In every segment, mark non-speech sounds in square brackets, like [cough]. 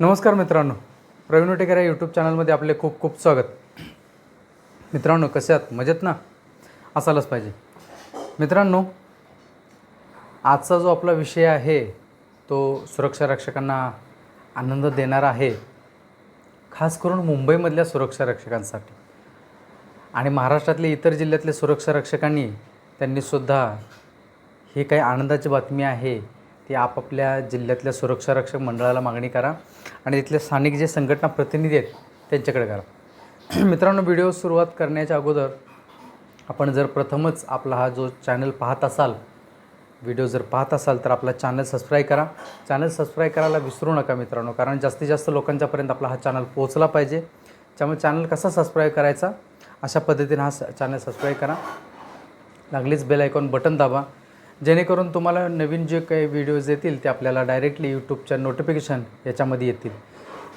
नमस्कार मित्रांनो. प्रवीण उटेकर या यूट्यूब चॅनलमध्ये आपले खूप खूप स्वागत. मित्रांनो कसे आहात? मजेत ना? असायलाच पाहिजे. मित्रांनो आजचा जो आपला विषय आहे तो सुरक्षा रक्षकांना आनंद देणारा आहे खास करून मुंबईमधल्या सुरक्षा रक्षकांसाठी. आणि महाराष्ट्रातले इतर जिल्ह्यातले सुरक्षा रक्षकांनी त्यांनीसुद्धा ही काही आनंदाची बातमी आहे ती आपापल्या जिल्ह्यातल्या सुरक्षा रक्षक मंडळाला मागणी करा आणि तिथले स्थानिक जे संघटना प्रतिनिधी आहेत त्यांच्याकडे करा. [clears throat] मित्रांनो व्हिडिओ सुरुवात करण्याच्या अगोदर आपण जर प्रथमच आपला हा जो चॅनल पाहत असाल व्हिडिओ जर पाहत असाल तर आपला चॅनल सबस्क्राईब करा. चॅनल सबस्क्राईब करायला विसरू नका मित्रांनो कारण जास्तीत जास्त लोकांच्यापर्यंत आपला हा चॅनल पोहोचला पाहिजे. त्यामुळे चॅनल कसा सबस्क्राईब करायचा? अशा पद्धतीने हा चॅनल सबस्क्राईब करा. लागलीच बेल आयकॉन बटन दाबा. जेणेकरून तुम्हाला नवीन जे काही व्हिडिओज येतील ते आपल्याला डायरेक्टली यूट्यूबच्या नोटिफिकेशन याच्यामध्ये येतील.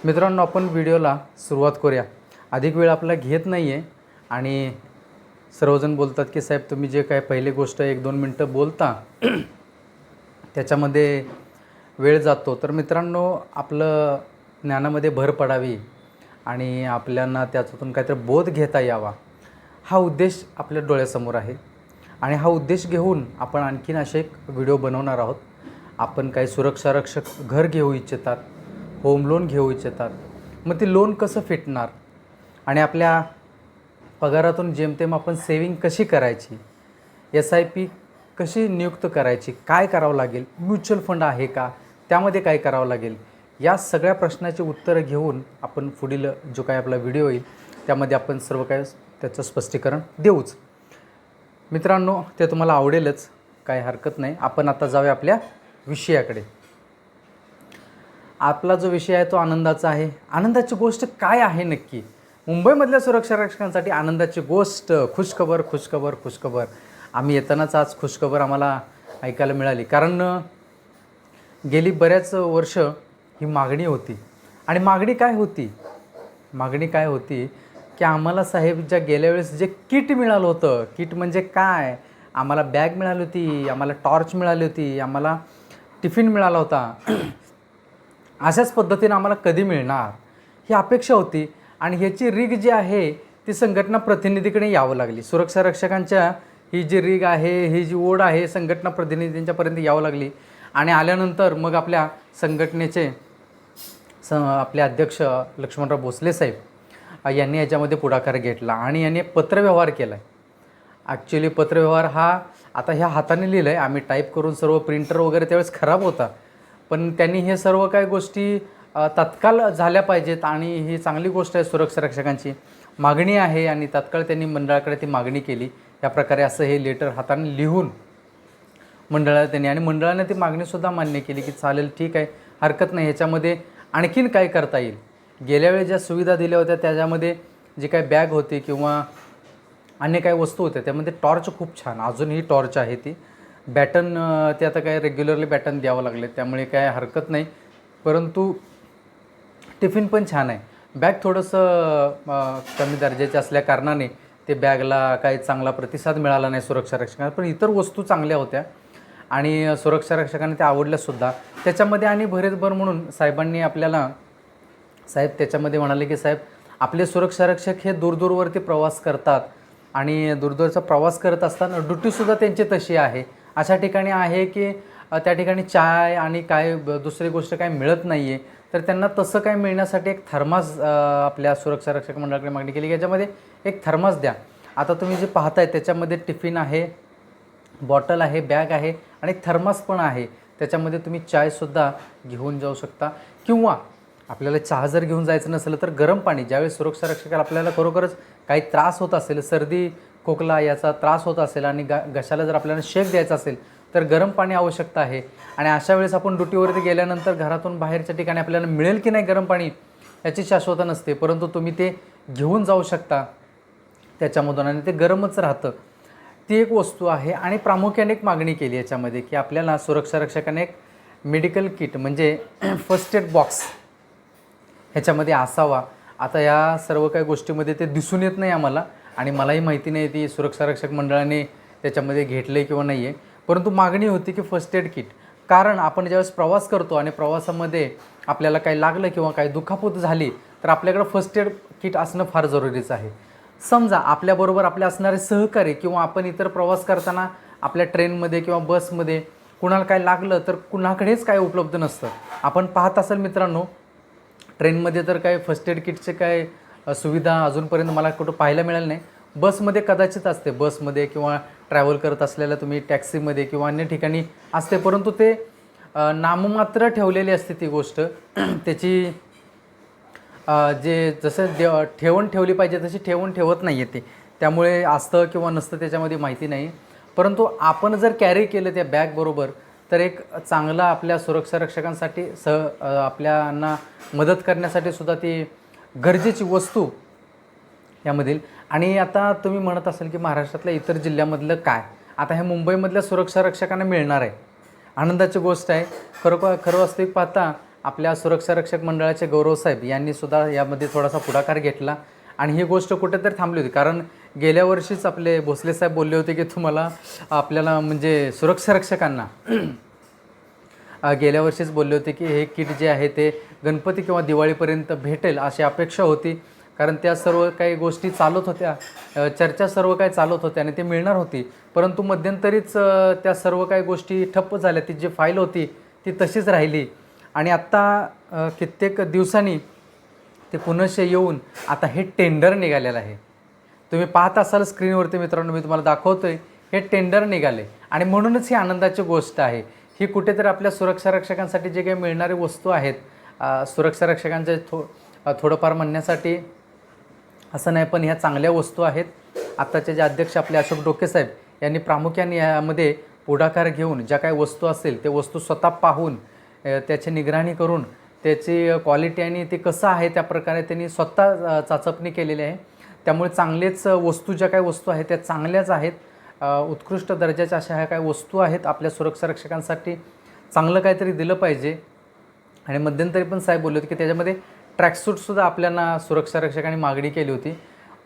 मित्रांनो आपण व्हिडिओला सुरुवात करूया. अधिक वेळ आपला घेत नाही आहे आणि सर्वजण बोलतात की साहेब तुम्ही जे काय पहिली गोष्ट एक दोन मिनटं बोलता [clears throat] त्याच्यामध्ये वेळ जातो. तर मित्रांनो आपलं ज्ञानामध्ये भर पडावी आणि आपल्याला त्याच्यातून काहीतरी बोध घेता यावा. हा उद्देश आपल्या डोळ्यासमोर आहे. आणि हा उद्देश घेऊन आपण आणखीन असे एक व्हिडिओ बनवणार आहोत. आपण काही सुरक्षा रक्षक घर घेऊ इच्छितात होम लोन घेऊ इच्छितात. मग ते लोन कसं फिटणार? आणि आपल्या पगारातून जेमतेम आपण सेविंग कशी करायची? एस आय पी कशी नियुक्त करायची? काय करावं लागेल? म्युच्युअल फंड आहे का? त्यामध्ये काय करावं लागेल? या सगळ्या प्रश्नाची उत्तरं घेऊन आपण पुढील जो काय आपला व्हिडिओ येईल त्यामध्ये आपण सर्व काय त्याचं स्पष्टीकरण देऊच. मित्रांनो ते तुम्हाला आवडेलच. काही हरकत नाही. आपण आता जाऊया आपल्या विषयाकडे. आपला जो विषय आहे तो आनंदाचा आहे. आनंदाची गोष्ट काय आहे नक्की? मुंबईमधल्या सुरक्षा रक्षकांसाठी आनंदाची गोष्ट. खुशखबर खुशखबर खुशखबर. आम्ही येतानाच आज खुशखबर आम्हाला ऐकायला मिळाली. कारण गेली बऱ्याच वर्ष ही मागणी होती. आणि मागणी काय होती? मागणी काय होती? की आम्हाला साहेब ज्या गेल्या वेळेस जे किट मिळालं होतं किट म्हणजे काय? आम्हाला बॅग मिळाली होती आम्हाला टॉर्च मिळाली होती आम्हाला टिफिन मिळाला होता. [clears throat] अशाच पद्धतीनं आम्हाला कधी मिळणार? ही अपेक्षा होती. आणि ह्याची रीग जी आहे ती संघटना प्रतिनिधीकडे यावं लागली. सुरक्षा रक्षकांच्या ही जी रीग आहे ही जी ओढ आहे संघटना प्रतिनिधींच्यापर्यंत यावं लागली. आणि आल्यानंतर मग आपल्या संघटनेचे स आपले अध्यक्ष लक्ष्मणराव भोसले साहेब यांनी याच्यामध्ये पुढाकार घेतला आणि यांनी पत्रव्यवहार केला आहे ॲक्च्युली पत्रव्यवहार हा आता ह्या हाताने लिहिलं आहे आम्ही टाईप करून सर्व प्रिंटर वगैरे त्यावेळेस खराब होता. पण त्यांनी हे सर्व काही गोष्टी तत्काल तत्काळ झाल्या पाहिजेत आणि ही चांगली गोष्ट आहे सुरक्षा रक्षकांची. मागणी आहे आणि तत्काळ त्यांनी मंडळाकडे ती मागणी केली. या प्रकारे असं हे लेटर हाताने लिहून मंडळाला त्यांनी आणि मंडळाने ती मागणीसुद्धा मान्य केली की चालेल ठीक आहे हरकत नाही. ह्याच्यामध्ये आणखीन काय करता येईल? गेल्या वेळी ज्या सुविधा दिल्या होत्या त्याच्यामध्ये जे काही बॅग होती किंवा अन्य काही वस्तू होत्या त्यामध्ये टॉर्च खूप छान अजूनही टॉर्च आहे ती. बॅटन ते आता काय रेग्युलरली बॅटन द्यावं लागले त्यामुळे काय हरकत नाही. परंतु टिफिन पण छान आहे. बॅग थोडंसं कमी दर्जाचे असल्या कारणाने ते बॅगला काही चांगला प्रतिसाद मिळाला नाही सुरक्षा रक्षकांना. पण इतर वस्तू चांगल्या होत्या आणि सुरक्षा रक्षकांना त्या आवडल्यासुद्धा त्याच्यामध्ये आणि भरेतभर म्हणून साहेबांनी आपल्याला साहेब त्याच्यामध्ये म्हणाले की साहेब आपले सुरक्षारक्षक हे दूरदूरवरती प्रवास करतात आणि दूरदूरचा प्रवास करत असताना ड्युटीसुद्धा त्यांची तशी आहे. अशा ठिकाणी आहे की त्या ठिकाणी चाय आणि काय दुसरी गोष्ट काय मिळत नाही आहे तर त्यांना तसं काय मिळण्यासाठी एक थर्मास आपल्या सुरक्षारक्षक मंडळाकडे मागणी केली की याच्यामध्ये एक थर्मास द्या. आता तुम्ही जे पाहताय त्याच्यामध्ये टिफिन आहे बॉटल आहे बॅग आहे आणि थर्मास पण आहे. त्याच्यामध्ये तुम्ही चायसुद्धा घेऊन जाऊ शकता किंवा आपल्याला चहा जर घेऊन जायचं नसेल तर गरम पाणी ज्यावेळेस सुरक्षा रक्षकाला आपल्याला खरोखरच काही त्रास होत असेल सर्दी खोकला याचा त्रास होत असेल आणि गा घशाला जर आपल्याला शेक द्यायचा असेल तर गरम पाणी आवश्यकता आहे. आणि अशा वेळेस आपण ड्युटीवरती गेल्यानंतर घरातून बाहेरच्या ठिकाणी आपल्याला मिळेल की नाही गरम पाणी याची शाश्वता नसते. परंतु तुम्ही ते घेऊन जाऊ शकता त्याच्यामधून आणि ते गरमच राहतं. ती एक वस्तू आहे आणि प्रामुख्याने एक मागणी केली याच्यामध्ये की आपल्याला सुरक्षा रक्षकाने एक मेडिकल किट म्हणजे [clears throat] फर्स्ट एड बॉक्स ह्याच्यामध्ये असावा. आता या सर्व काही गोष्टीमध्ये ते दिसून येत नाही आम्हाला आणि मलाही माहिती नाही ती सुरक्षा रक्षक मंडळाने त्याच्यामध्ये घेतलं आहे किंवा नाही आहे परंतु मागणी होती की फर्स्ट एड किट कारण आपण ज्यावेळेस प्रवास करतो आणि प्रवासामध्ये आपल्याला काही लागलं किंवा काही दुखापत झाली तर आपल्याकडं फर्स्ट एड किट असणं फार जरुरीचं आहे. समजा आपल्याबरोबर आपले असणारे सहकारी किंवा आपण इतर प्रवास करताना आपल्या ट्रेनमध्ये किंवा बसमध्ये कुणाला काय लागलं तर कुणाकडेच काय उपलब्ध नसतं. आपण पाहत असाल मित्रांनो ट्रेनमध्ये तर काय फर्स्ट एड किटचे काय सुविधा अजूनपर्यंत मला कुठं पाहायला मिळालं नाही. बसमध्ये कदाचित असते बसमध्ये किंवा ट्रॅव्हल करत असलेल्या तुम्ही टॅक्सीमध्ये किंवा अन्य ठिकाणी असते परंतु ते नाममात्र ठेवलेली असते ती गोष्ट. [clears throat] त्याची जे जसं दे ठेवण ठेवली पाहिजे तशी ठेवण ठेवत नाही आहे ते. त्यामुळे असतं किंवा नसतं त्याच्यामध्ये माहिती नाही. परंतु आपण जर कॅरी केलं त्या बॅगबरोबर तर एक चांगला आपल्या सुरक्षा रक्षकांसाठी सह आपल्यांना मदत करण्यासाठी सुद्धा ती गरजेची वस्तू यामधील. आणि आता तुम्ही म्हणत असाल की महाराष्ट्रातल्या इतर जिल्ह्यामधलं काय? आता हे मुंबईमधल्या सुरक्षा रक्षकांना मिळणार आहे. आनंदाची गोष्ट आहे. खरोखर खरं वास्तविक पाहता आपल्या सुरक्षा रक्षक मंडळाचे गौरवसाहेब यांनी सुद्धा यामध्ये थोडासा पुढाकार घेतला. आणि ही गोष्ट कुठेतरी थांबली होती. कारण गेल्या वर्षीच आपले भोसले साहेब बोलले होते की तुम्हाला आपल्याला म्हणजे सुरक्षा रक्षकांना [clears throat] गेल्या वर्षीच बोलले होते की हे किट जे आहे ते गणपती किंवा दिवाळीपर्यंत भेटेल अशी अपेक्षा होती. कारण त्या सर्व काही गोष्टी चालत होत्या. चर्चा सर्व काही चालत होत्या आणि ते मिळणार होती. परंतु मध्यंतरीच त्या सर्व काही गोष्टी ठप्प झाल्या. ती जी फाईल होती ती तशीच राहिली. आणि आत्ता कित्येक दिवसांनी ते पुनश्च येऊन आता हे टेंडर निघालेलं आहे. तुम्ही पाहत असाल स्क्रीनवरती मित्रांनो मी तुम्हाला दाखवतोय. हे टेंडर निघाले. आणि म्हणूनच ही आनंदाची गोष्ट आहे. ही कुठेतरी आपल्या सुरक्षा रक्षकांसाठी जे काही मिळणारे वस्तू आहेत सुरक्षा रक्षकांचे थो थोडंफार म्हणण्यासाठी असं नाही पण ह्या चांगल्या वस्तू आहेत. आत्ताचे जे अध्यक्ष आपले अशोक डोके साहेब यांनी प्रामुख्याने यामध्ये पुढाकार घेऊन ज्या काही वस्तू असतील ते वस्तू स्वतः पाहून त्याची निगराणी करून त्याची क्वालिटी आणि ते कसं आहे त्या प्रकारे त्यांनी स्वतः चाचपणी केलेली आहे. त्यामुळे चांगलेच वस्तू ज्या काही वस्तू आहेत त्या चांगल्याच आहेत. उत्कृष्ट दर्जाच्या अशा ह्या काही वस्तू आहेत आपल्या सुरक्षा रक्षकांसाठी. चांगलं काहीतरी दिलं पाहिजे. आणि मध्यंतरी पण साहेब बोलले होते की त्याच्यामध्ये ट्रॅकसूटसुद्धा आपल्याला सुरक्षा रक्षकांनी मागणी केली होती.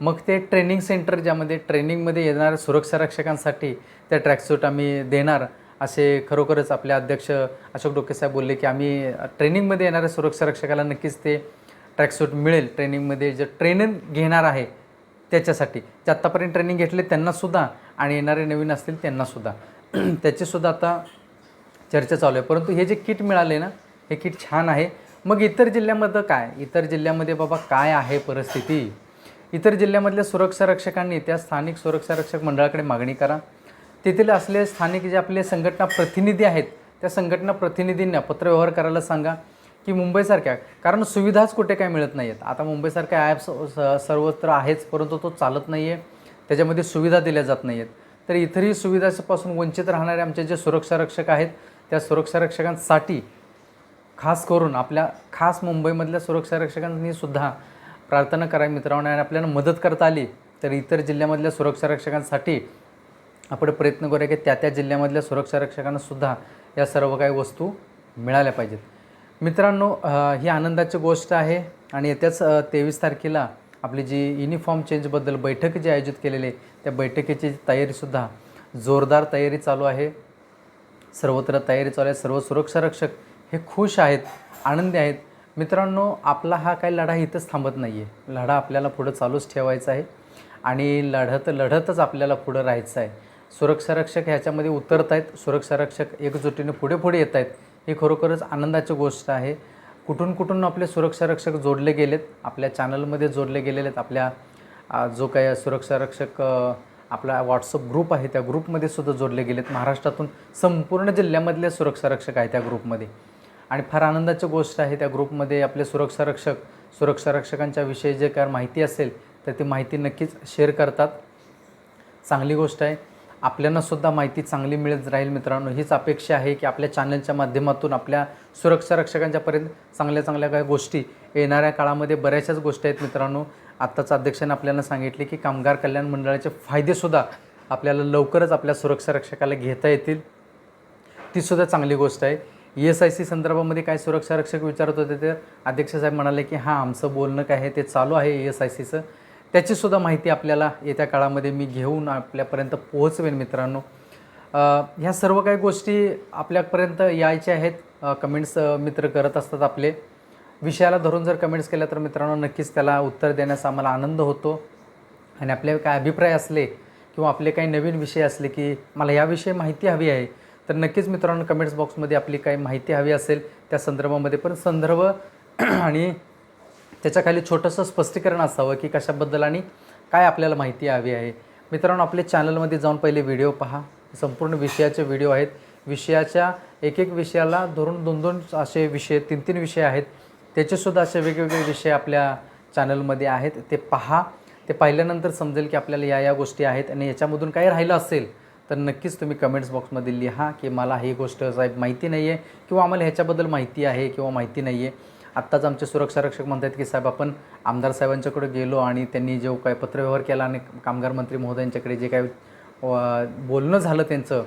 मग ते ट्रेनिंग सेंटर ज्यामध्ये ट्रेनिंगमध्ये येणाऱ्या सुरक्षा रक्षकांसाठी ते ट्रॅकसूट आम्ही देणार. असे खरोखरच आपले अध्यक्ष अशोक डोके साहेब बोलले की आम्ही ट्रेनिंगमध्ये येणाऱ्या सुरक्षा रक्षकाला नक्कीच ते ट्रॅकसूट मिळेल. ट्रेनिंगमध्ये जे ट्रेनिंग घेणार आहे त्याच्यासाठी. जे आत्तापर्यंत ट्रेनिंग घेतले त्यांनासुद्धा आणि येणारे नवीन असतील त्यांनासुद्धा [clears throat] त्याचीसुद्धा आता चर्चा चालू आहे. परंतु हे जे किट मिळाले ना हे किट छान आहे. मग इतर जिल्ह्यामध्ये काय? इतर जिल्ह्यामध्ये बाबा काय आहे परिस्थिती? इतर जिल्ह्यामधल्या सुरक्षा रक्षकांनी त्या स्थानिक सुरक्षा रक्षक मंडळाकडे मागणी करा. तेथील असले स्थानिक जे आपले संघटना प्रतिनिधी आहेत त्या संघटना प्रतिनिधींना पत्रव्यवहार करायला सांगा की मुंबईसारख्या कारण सुविधाच कुठे काय मिळत नाही आहेत आता मुंबईसारख्या ॲप्स सर्वत्र आहेच परंतु तो चालत नाही आहे त्याच्यामध्ये सुविधा दिल्या जात नाही आहेत तर इतरही सुविधापासून वंचित राहणारे आमचे जे सुरक्षा रक्षक आहेत त्या सुरक्षा रक्षकांसाठी खास करून आपल्या खास मुंबईमधल्या सुरक्षा रक्षकांनी सुद्धा प्रार्थना करा मित्रांनो आणि आपल्याला मदत करता आली तर इतर जिल्ह्यामधल्या सुरक्षा रक्षकांसाठी आपण प्रयत्न करूया की त्या त्या जिल्ह्यामधल्या सुरक्षा रक्षकांना सुद्धा या सर्व काही वस्तू मिळाल्या पाहिजेत. मित्रांनो ही आनंदाची गोष्ट आहे आणि येत्याच तेवीस तारखेला आपली जी युनिफॉर्म चेंजबद्दल बैठक जी आयोजित केलेली आहे त्या बैठकीची तयारीसुद्धा जोरदार तयारी चालू आहे. सर्वत्र तयारी चालू आहे. सर्व सुरक्षा रक्षक हे खुश आहेत आनंदी आहेत. मित्रांनो आपला हा काही लढा इथंच थांबत नाही आहे लढा आपल्याला पुढं चालूच ठेवायचा आहे. आणि लढत लढतच आपल्याला पुढं राहायचं आहे. सुरक्षा रक्षक ह्याच्यामध्ये उतरत आहेत सुरक्षा रक्षक एकजुटीने पुढे पुढे येत आहेत ही खरोखरच आनंदाची गोष्ट आहे. कुठून कुठून आपले सुरक्षा रक्षक जोडले गेलेत? आपल्या चॅनलमध्ये जोडले गेलेले आहेत. आपल्या जो काही सुरक्षा रक्षक आपला व्हॉट्सअप ग्रुप आहे त्या ग्रुपमध्ये सुद्धा जोडले गेलेत. महाराष्ट्रातून संपूर्ण जिल्ह्यामधले सुरक्षा रक्षक आहे त्या ग्रुपमध्ये आणि फार आनंदाची गोष्ट आहे त्या ग्रुपमध्ये आपले सुरक्षा रक्षक सुरक्षा रक्षकांच्या विषयी जे काय माहिती असेल तर ती माहिती नक्कीच शेअर करतात. चांगली गोष्ट आहे. आपल्यांनासुद्धा माहिती चांगली मिळत राहील मित्रांनो. हीच अपेक्षा आहे की आपल्या चॅनलच्या माध्यमातून आपल्या सुरक्षा रक्षकांच्यापर्यंत चांगल्या चांगल्या काही गोष्टी येणाऱ्या काळामध्ये बऱ्याचशाच गोष्टी आहेत मित्रांनो. आत्ताच अध्यक्षाने आपल्याला सांगितले की कामगार कल्याण मंडळाचे फायदेसुद्धा आपल्याला लवकरच आपल्या सुरक्षा रक्षकाला घेता येतील. तीसुद्धा चांगली गोष्ट आहे. ई एस आय सी संदर्भामध्ये काय सुरक्षा रक्षक विचारत होते तर अध्यक्ष साहेब म्हणाले की हां आमचं बोलणं काय आहे ते चालू आहे ई एस आय सीचं त्याचीसुद्धा माहिती आपल्याला येत्या काळामध्ये मी घेऊन आपल्यापर्यंत पोहोचवेन मित्रांनो. ह्या सर्व काही गोष्टी आपल्यापर्यंत यायच्या आहेत. कमेंट्स मित्र करत असतात आपले. विषयाला धरून जर कमेंट्स केल्या तर मित्रांनो नक्कीच त्याला उत्तर देण्यास आम्हाला आनंद होतो. आणि आपले काय अभिप्राय असले किंवा आपले काही नवीन विषय असले की मला याविषयी माहिती हवी आहे. तर नक्कीच मित्रांनो कमेंट्स बॉक्समध्ये आपली काही माहिती हवी असेल त्या संदर्भामध्ये पण संदर्भ [clears throat] आणि त्याच्याखाली छोटंसं स्पष्टीकरण असावं की कशाबद्दल आणि काय आपल्याला माहिती हवी आहे. मित्रांनो आपल्या चॅनलमध्ये जाऊन पहिले व्हिडिओ पहा. संपूर्ण विषयाचे व्हिडिओ आहेत. विषयाच्या एक एक विषयाला धरून दोन दोन असे विषय तीन तीन विषय आहेत. त्याचेसुद्धा असे वेगवेगळे विषय आपल्या चॅनलमध्ये आहेत. ते पहा. ते पाहिल्यानंतर समजेल की आपल्याला या या गोष्टी आहेत आणि याच्यामधून काही राहिलं असेल. तर नक्कीच तुम्ही कमेंट्स बॉक्समध्ये लिहा की मला ही गोष्ट साहेब माहिती नाही आहे किंवा आम्हाला ह्याच्याबद्दल माहिती आहे किंवा माहिती नाही आहे आत्ताच आमचे सुरक्षा रक्षक म्हणतात की साहेब आपण आमदार साहेबांच्याकडे गेलो आणि त्यांनी जो काय पत्रव्यवहार केला आणि कामगार मंत्री महोदयांच्याकडे जे काय बोलणं झालं त्यांचं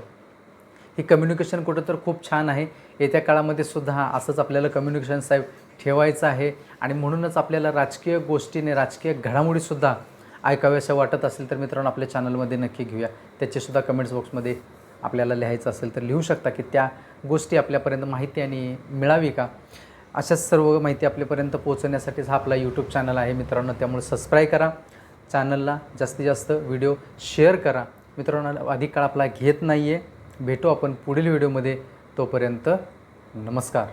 ही कम्युनिकेशन कुठं तर खूप छान आहे. येत्या काळामध्ये सुद्धा असंच आपल्याला कम्युनिकेशन साहेब ठेवायचं आहे. आणि म्हणूनच आपल्याला राजकीय गोष्टीने राजकीय घडामोडीसुद्धा ऐकाव्याशा वाटत असेल तर मित्रांनो आपल्या चॅनलमध्ये नक्की घेऊया. त्याचेसुद्धा कमेंट्स बॉक्समध्ये आपल्याला लिहायचं असेल तर लिहू शकता की त्या गोष्टी आपल्यापर्यंत माहिती आणि मिळावी का? अशाच सर्व माहिती आपल्यापर्यंत पोहोचवण्यासाठीच हा आपला यूट्यूब चॅनल आहे मित्रांनो. त्यामुळे सबस्क्राईब करा. चॅनलला जास्तीत जास्त व्हिडिओ शेअर करा. मित्रांनो अधिक काळ आपला घेत नाही आहे भेटू आपण पुढील व्हिडिओमध्ये तोपर्यंत नमस्कार.